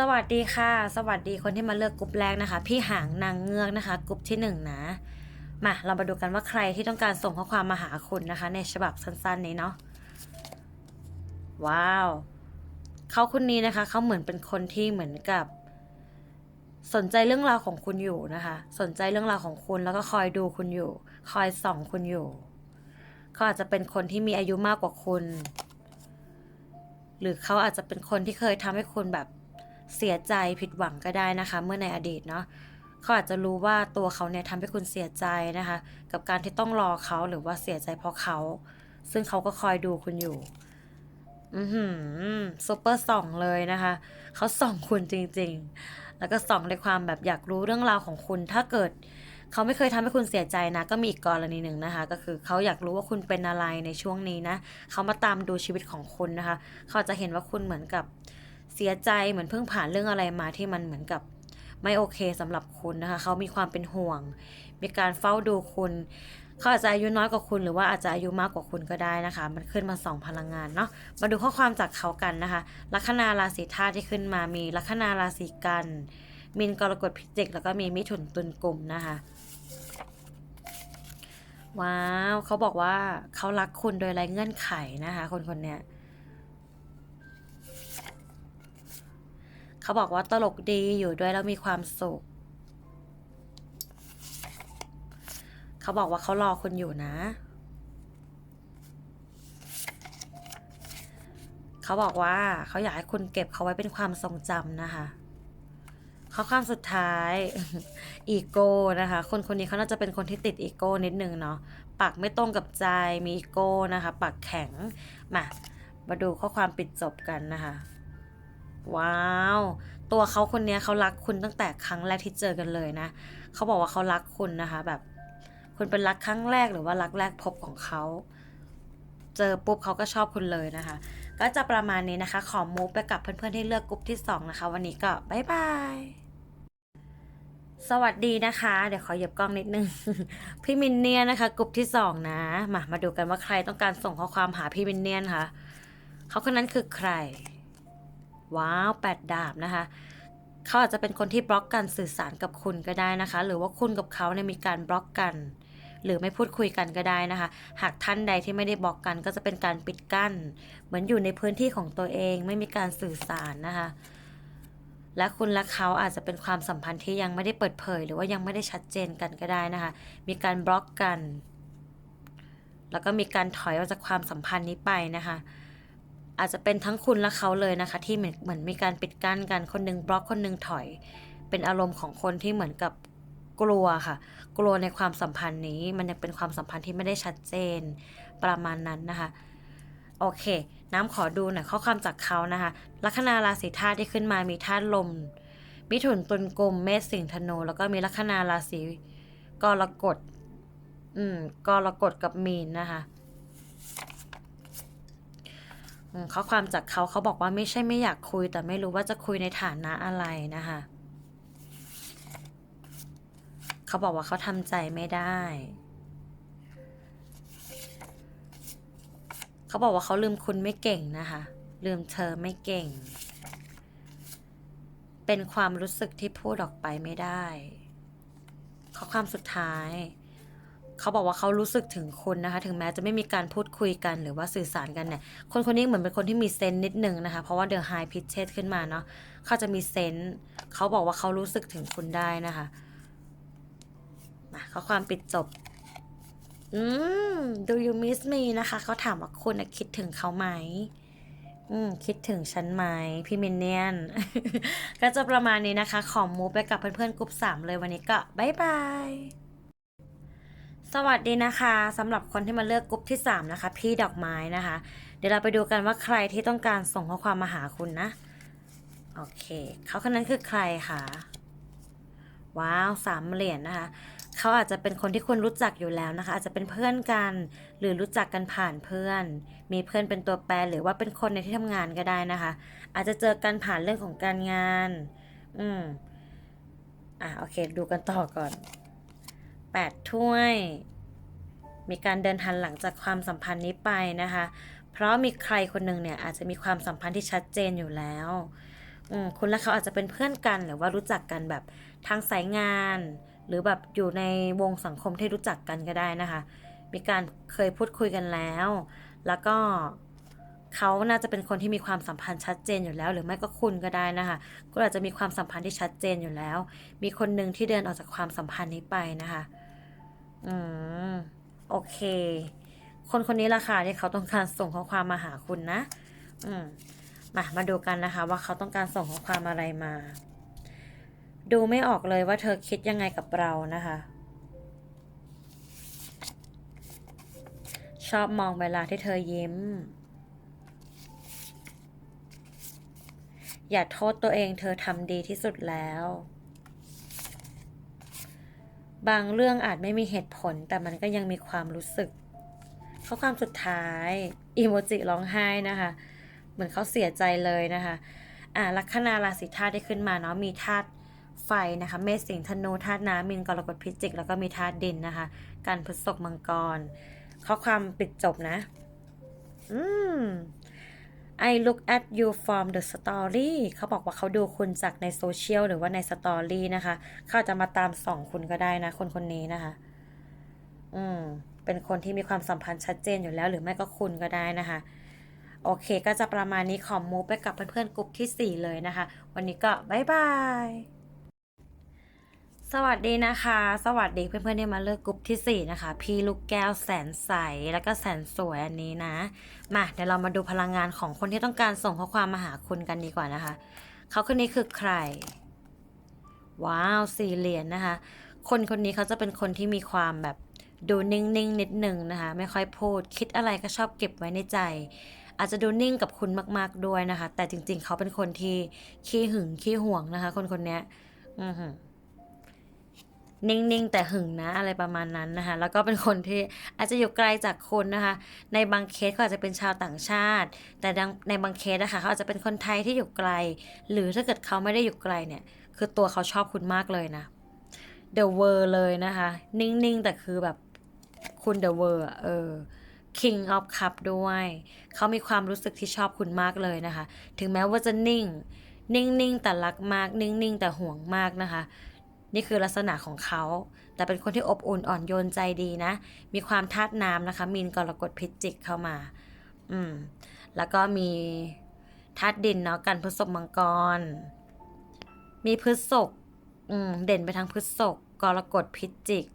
สวัสดีค่ะ สวัสดีคนที่มาเลือกกลุ่มแรกนะคะ พี่หางนางเงือกนะคะกลุ่มที่หนึ่งนะมาเรามาดูกันว่าใครที่ต้องการส่งข้อความมาหาคุณนะคะ ในฉบับสั้นๆนี้เนาะว้าวเขาคนนี้นะคะเขาเหมือนเป็นคนที่เหมือนกับ สนใจเรื่องราวของคุณอยู่นะคะ สนใจเรื่องราวของคุณแล้วก็คอยดูคุณอยู่ คอยส่องคุณอยู่เขาอาจจะเป็นคนที่มีอายุมากกว่าคุณ หรือเขาอาจจะเป็นคนที่เคยทำให้คุณแบบ เสียใจผิดหวังก็ได้นะคะ เมื่อในอดีตเนาะเขาอาจจะรู้ว่าตัวเขาเนี่ยทำให้คุณเสียใจนะคะ กับการที่ต้องรอเขาหรือว่าเสียใจเพราะเขา ซึ่งเขาก็คอยดูคุณอยู่อือหือซูเปอร์ส่องเลยนะคะ เขาส่องคุณจริง ๆ แล้วก็ส่องในความแบบอยากรู้เรื่องราวของคุณ ถ้าเกิดเขาไม่เคยทำให้คุณเสียใจนะ ก็มีอีกกรณีหนึ่งนะคะ ก็คือเขาอยากรู้ว่าคุณเป็นอะไรในช่วงนี้นะ เขามาตามดูชีวิตของคุณนะคะ เขาอาจจะเห็นว่าคุณเหมือนกับ เสียใจเหมือนเพิ่งผ่านเรื่องอะไรมาที่มันเหมือนกับไม่โอเคสำหรับคุณนะคะ เขามีความเป็นห่วง มีการเฝ้าดูคุณ เขาอาจจะอายุน้อยกว่าคุณ หรือว่าอาจจะอายุมากกว่าคุณก็ได้นะคะ มันขึ้นมาสองพลังงานเนาะ มาดูข้อความจากเขากันนะคะ ลัคนาราศีธาตุที่ขึ้นมามีลัคนาราศีกันมินกรกฎพิจิก แล้วก็มีมิถุนตุลกลุ่มนะคะ ว้าว เขาบอกว่าเขารักคุณโดยไร้เงื่อนไขนะคะ คนคนเนี้ย เขาบอกว่าตลกดีอยู่ด้วยแล้วมีความสุข เขาบอกว่าเขารอคุณอยู่นะ เขาบอกว่าเขาอยากให้คุณเก็บเขาไว้เป็นความทรงจำนะคะข้อความสุดท้าย อีโก้นะคะ คนคนนี้เขาน่าจะเป็นคนที่ติดอีโก้นิดนึงเนาะปากไม่ตรงกับใจมีอีโก้นะคะ ปากแข็ง มา มาดูข้อความปิดจบกันนะคะ ว้าว ตัวเขาคนนี้เขารักคุณตั้งแต่ครั้งแรกที่เจอกันเลยนะเขาบอกว่าเขารักคุณนะคะ แบบ คุณเป็นรักครั้งแรกหรือว่ารักแรกพบของเขาเจอปุ๊บเขาก็ชอบคุณเลยนะคะ ก็จะประมาณนี้นะคะ ขอมูฟไปกับเพื่อนๆที่เลือกกลุ่มที่ 2 นะคะ วันนี้ก็บ๊ายบาย สวัสดีนะคะ เดี๋ยวขอหยียบกล้องนิดนึง พี่มินเนียนนะคะกลุ่มที่ 2 นะ มามาดูกันว่าใครต้องการส่งข้อความหาพี่มินเนียนค่ะ เขาคนนั้นคือใคร ว้าวแปดดาบนะคะเขาอาจจะเป็นคนที่บล็อกการสื่อสารกับคุณก็ได้นะคะ หรือว่าคุณกับเขาเนี่ยมีการบล็อกกัน หรือไม่พูดคุยกันก็ได้นะคะ หากท่านใดที่ไม่ได้บล็อกกัน ก็จะเป็นการปิดกั้น เหมือนอยู่ในพื้นที่ของตัวเองไม่มีการสื่อสารนะคะ และคุณและเขาอาจจะเป็นความสัมพันธ์ที่ยังไม่ได้เปิดเผย หรือว่ายังไม่ได้ชัดเจนกันก็ได้นะคะ มีการบล็อกกัน แล้วก็มีการถอยออกจากความสัมพันธ์นี้ไปนะคะ อาจจะเป็นทั้งคุณและเขาเลยนะคะ ที่เหมือนเหมือนมีการปิดกั้นกันคนหนึงบล็อกคนหนึงถอย เป็นอารมณ์ของคนที่เหมือนกับกลัวค่ะ กลัวในความสัมพันธ์นี้ มันยังเป็นความสัมพันธ์ที่ไม่ได้ชัดเจนประมาณนั้นนะคะโอเค น้ำขอดูหน่อยข้อความจากเขานะคะ ลัคนาราศีธาตุที่ขึ้นมามีธาตุลม มิถุนตุลกลมเมษสิงห์ธนู แล้วก็มีลัคนาราศีกรกฎ อืมกรกฎกับมีนนะคะ อืม ข้อความจากเขาเขาบอกว่าไม่ใช่ไม่อยากคุย แต่ไม่รู้ว่าจะคุยในฐานะอะไรนะคะเขาบอกว่าเขาทำใจไม่ได้ เขาบอกว่าเขาลืมคุณไม่เก่งนะคะ ลืมเธอไม่เก่ง เป็นความรู้สึกที่พูดออกไปไม่ได้ ข้อความสุดท้าย เขาบอกว่าเขารู้สึกถึงคุณนะคะ ถึงแม้จะไม่มีการพูดคุยกันหรือว่าสื่อสารกันเนี่ย คนคนนี้เหมือนเป็นคนที่มีเซนส์นิดนึงนะคะ เพราะว่าเดอะไฮพิชเชสขึ้นมาเนาะเขาจะมีเซนส์เขาบอกว่าเขารู้สึกถึงคุณได้นะคะมาข้อความปิดจบ อืม do you miss me นะคะ เขาถามว่าคุณนะคิดถึงเขาไหมอืม คิดถึงฉันไหมพี่มินเนียน ก็จะประมาณนี้นะคะ ขอมูฟไปกับเพื่อนๆกลุ่มสามเลยวันนี้ก็บ๊ายบาย สวัสดีนะคะสำหรับคนที่มาเลือกกลุ่มที่ 3 นะคะ พี่ดอกไม้นะคะ เดี๋ยวเราไปดูกันว่าใครที่ต้องการส่งข้อความมาหาคุณนะ โอเคเขาคนนั้นคือใครคะว้าวสามเหรียญนะคะเขาอาจจะเป็นคนที่คุณรู้จักอยู่แล้วนะคะ อาจจะเป็นเพื่อนกัน หรือรู้จักกันผ่านเพื่อน มีเพื่อนเป็นตัวแปรหรือว่าเป็นคนในที่ทำงานก็ได้นะคะ อาจจะเจอกันผ่านเรื่องของการงาน อืมอะโอเค ดูกันต่อก่อน แปดถ้วย มีการเดินทันหลังจากความสัมพันธ์นี้ไปนะคะ เพราะมีใครคนหนึ่งเนี่ยอาจจะมีความสัมพันธ์ที่ชัดเจนอยู่แล้วคุณและเขาอาจจะเป็นเพื่อนกันหรือว่ารู้จักกันแบบทางสายงาน หรือแบบอยู่ในวงสังคมที่รู้จักกันก็ได้นะคะ มีการเคยพูดคุยกันแล้ว แล้วก็เขาน่าจะเป็นคนที่มีความสัมพันธ์ชัดเจนอยู่แล้ว หรือไม่ก็คุณก็ได้นะคะคุณอาจจะมีความสัมพันธ์ที่ชัดเจนอยู่แล้ว มีคนหนึ่งที่เดินออกจากความสัมพันธ์นี้ไปนะคะ อืม โอเค คนคนนี้ละค่ะที่เขาต้องการส่งข้อความมาหาคุณนะ อืม มา มาดูกันนะคะ ว่าเขาต้องการส่งข้อความอะไรมา ดูไม่ออกเลยว่าเธอคิดยังไงกับเรานะคะ ชอบมองเวลาที่เธอยิ้ม อย่าโทษตัวเองเธอทำดีที่สุดแล้ว บางเรื่องอาจไม่มีเหตุผล แต่มันก็ยังมีความรู้สึกข้อความสุดท้ายอีโมจิร้องไห้นะคะ เหมือนเขาเสียใจเลยนะคะอ่าลัคนาราศีธาตุที่ขึ้นมาเนาะมีธาตุไฟนะคะเมษสิงห์ธนูธาตุน้ำมินกรกฎพิจิก แล้วก็มีธาตุดินนะคะ การพฤษภมังกร ข้อความปิดจบนะ อืม I look at you from the story เขาบอกว่าเขาดูคุณจากในโซเชียลหรือว่าในสตอรี่นะคะ เขาจจะมาตามส่องคุณก็ได้นะ คนคนนี้นะคะ อืม เป็นคนที่มีความสัมพันธ์ชัดเจนอยู่แล้ว หรือไม่ก็คุณก็ได้นะคะ โอเค ก็จะประมาณนี้ขอมูฟไปกับเพื่อนๆกลุ่มที่ 4 เลยนะคะ วันนี้ก็บ๊ายบาย สวัสดีนะคะ สวัสดีเพื่อนๆที่มาเลือกกลุ่มที่ 4 นะคะ พี่ลูกแก้วแสนใส แล้วก็แสนสวยอันนี้นะ มาเดี๋ยวเรามาดูพลังงานของคนที่ต้องการส่งข้อความมาหาคุณกันดีกว่านะคะ เขาคนนี้คือใคร ว้าวสี่เหรียญนะคะ คนคนนี้เขาจะเป็นคนที่มีความแบบดูนิ่งๆนิดนึงนะคะ ไม่ค่อยพูด คิดอะไรก็ชอบเก็บไว้ในใจ อาจจะดูนิ่งกับคุณมากๆด้วยนะคะ แต่จริงๆ เขาเป็นคนที่ขี้หึงขี้ห่วงนะคะ คนคนนี้อือหือ นิ่งๆ แต่หึงนะอะไรประมาณนั้นนะคะแล้วก็เป็นคนที่อาจจะอยู่ไกลจากคุณนะคะในบางเคสเขาอาจจะเป็นชาวต่างชาติ แต่ในบางเคสนะคะเขาอาจจะเป็นคนไทยที่อยู่ไกล หรือถ้าเกิดเขาไม่ได้อยู่ไกลเนี่ยคือตัวเขาชอบคุณมากเลยนะ The World เลยนะคะ นิ่งๆ แต่คือแบบคุณ The World อะเออ King of Cup ด้วย เขามีความรู้สึกที่ชอบคุณมากเลยนะคะ ถึงแม้ว่าจะนิ่ง นิ่งๆ แต่รักมาก นิ่งๆ แต่ห่วงมากนะคะ นี่คือลักษณะของเขา แต่เป็นคนที่อบอุ่นอ่อนโยนใจดีนะ มีความธาตุน้ำนะคะ มีนกรกฎพิจิกเข้ามา อืม แล้วก็มีธาตุดินเนาะกันพฤษภมังกร มีพฤษภอืมเด่นไปทางพฤษภกรกฎพิจิก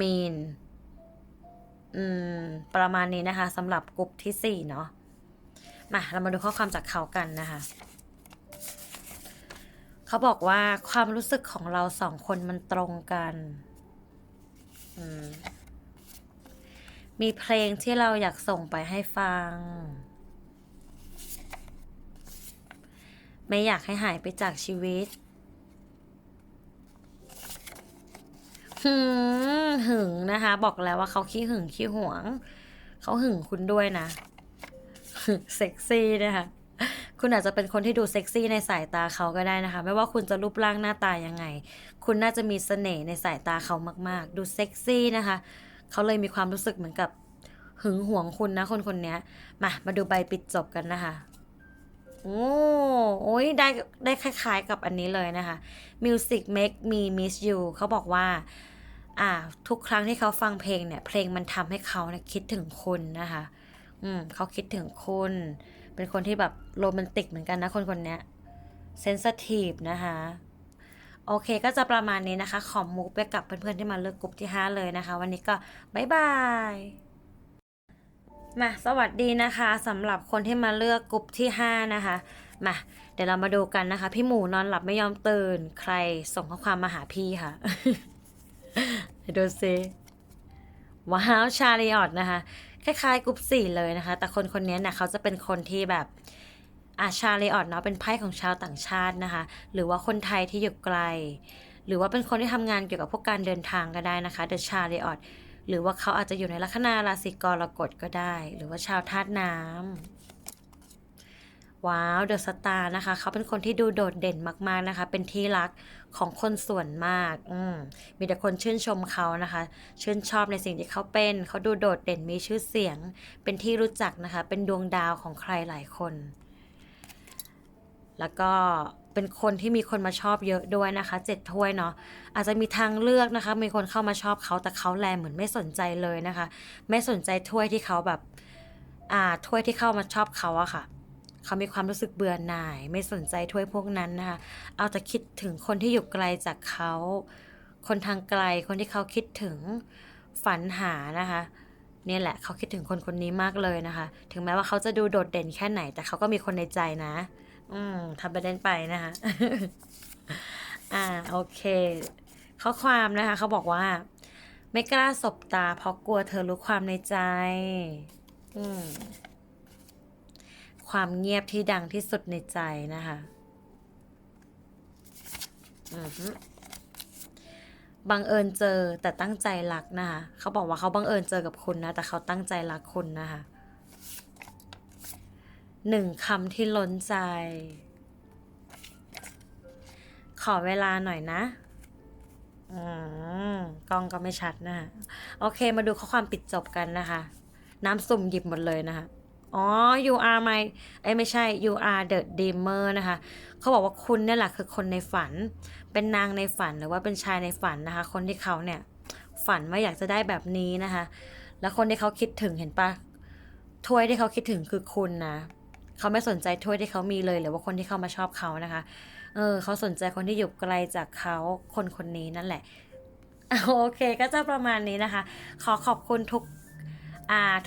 มีน อืม ประมาณนี้นะคะสำหรับกลุ่มที่สี่เนาะ มาเรามาดูข้อความจากเขากันนะคะ เขาบอกว่าความรู้สึกของเราสองคนมันตรงกันมมีเพลงที่เราอยากส่งไปให้ฟัง ไม่อยากให้หายไปจากชีวิตหึหึงนะคะ บอกแล้วว่าเขาขี้หึงขี้หวง เขาหึงคุณด้วยนะ เซ็กซี่นะคะ คุณอาจจะเป็นคนที่ดูเซ็กซี่ในสายตาเขาก็ได้นะคะ ไม่ว่าคุณจะรูปร่างหน้าตายังไง คุณน่าจะมีเสน่ห์ในสายตาเขามาก ๆ ดูเซ็กซี่นะคะ เขาเลยมีความรู้สึกเหมือนกับหึงหวงคุณนะคนคนนี้มา มาดูใบปิดจบกันนะคะ โอ้โอ้ยได้ได้คล้าย ๆ กับอันนี้เลยนะคะ Music make me miss you เขาบอกว่า อ่า ทุกครั้งที่เขาฟังเพลงเนี่ย เพลงมันทำให้เขาเนี่ยคิดถึงคุณนะคะ อืมเขาคิดถึงคุณ เป็นคนที่แบบโรแมนติกเหมือนกันนะคนคนนี้เซนสทีฟนะคะ โอเคก็จะประมาณนี้นะคะ ขอมูฟไปกับเพื่อนๆที่มาเลือกกลุ่มที่ 5 เลยนะคะ วันนี้ก็บ๊ายบายมาสวัสดีนะคะสำหรับคนที่มาเลือกกลุ่มที่ 5 นะคะมาเดี๋ยวเรามาดูกันนะคะ พี่หมูนอนหลับไม่ยอมตื่น ใครส่งข้อความมาหาพี่ค่ะดูซิว้าวชาลีออดนะคะ คล้ายๆกรุ๊ปสี่เลยนะคะ แต่คนคนนี้เนี่ยเขาจะเป็นคนที่แบบอาชาเลีออดเนาะเป็นไพ่ของชาวต่างชาตินะคะ หรือว่าคนไทยที่อยู่ไกล หรือว่าเป็นคนที่ทำงานเกี่ยวกับพวกการเดินทางก็ได้นะคะเดอะชาเลีออดหรือว่าเขาอาจจะอยู่ในลัคนาราศีกรกฎก็ได้ หรือว่าชาวธาตุน้ำ ว้าวเดอะสตาร์นะคะ เขาเป็นคนที่ดูโดดเด่นมากๆนะคะ เป็นที่รักของคนส่วนมากอืมมีแต่คนชื่นชมเขานะคะ ชื่นชอบในสิ่งที่เขาเป็น เขาดูโดดเด่นมีชื่อเสียง เป็นที่รู้จักนะคะ เป็นดวงดาวของใครหลายคน แล้วก็เป็นคนที่มีคนมาชอบเยอะด้วยนะคะเจ็ดถ้วยเนาะอาจจะมีทางเลือกนะคะ มีคนเข้ามาชอบเขาแต่เขาแลเหมือนไม่สนใจเลยนะคะ ไม่สนใจถ้วยที่เขาแบบ อ่าถ้วยที่เข้ามาชอบเขาอะค่ะ เขามีความรู้สึกเบื่อหน่าย ไม่สนใจถ้วยพวกนั้นนะคะ เอาแต่คิดถึงคนที่อยู่ไกลจากเขา คนทางไกล คนที่เขาคิดถึงฝันหานะคะเนี่ยแหละเขาคิดถึงคนคนนี้มากเลยนะคะ ถึงแม้ว่าเขาจะดูโดดเด่นแค่ไหน แต่เขาก็มีคนในใจนะ อืมทำไปเล่นไปนะคะ อ่า โอเค ข้อความนะคะ เขาบอกว่า ไม่กล้าสบตาเพราะกลัวเธอรู้ความในใจ อืม ความเงียบที่ดังที่สุดในใจนะคะอือฮึบังเอิญเจอแต่ตั้งใจรักนะคะเขาบอกว่าเขาบังเอิญเจอกับคุณนะ แต่เขาตั้งใจรักคุณนะคะหนึ่งคำที่ล้นใจ ขอเวลาหน่อยนะอกล้องก็ไม่ชัดนะคะโอเคมาดูข้อความปิดจบกันนะคะ น้ำสุ่มหยิบหมดเลยนะคะ อ๋อ you are my เอ้ไม่ใช่ you are the dreamer นะคะ เขาบอกว่าคุณเนี่ยแหละคือคนในฝัน เป็นนางในฝันหรือว่าเป็นชายในฝันนะคะ คนที่เขาเนี่ยฝันว่าอยากจะได้แบบนี้นะคะ แล้วคนที่เขาคิดถึงเห็นปะถ้วยที่เขาคิดถึงคือคุณนะเขาไม่สนใจถ้วยที่เขามีเลยหรือว่าคนที่เข้ามาชอบเขานะคะ เออเขาสนใจคนที่อยู่ไกลจากเขาคนคนนี้นั่นแหละ โอเคก็จะประมาณนี้นะคะ ขอขอบคุณทุก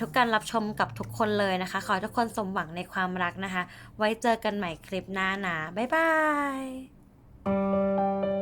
ทุกการรับชมกับทุกคนเลยนะคะ ขอทุกคนสมหวังในความรักนะคะ ไว้เจอกันใหม่คลิปหน้านะบ๊ายบาย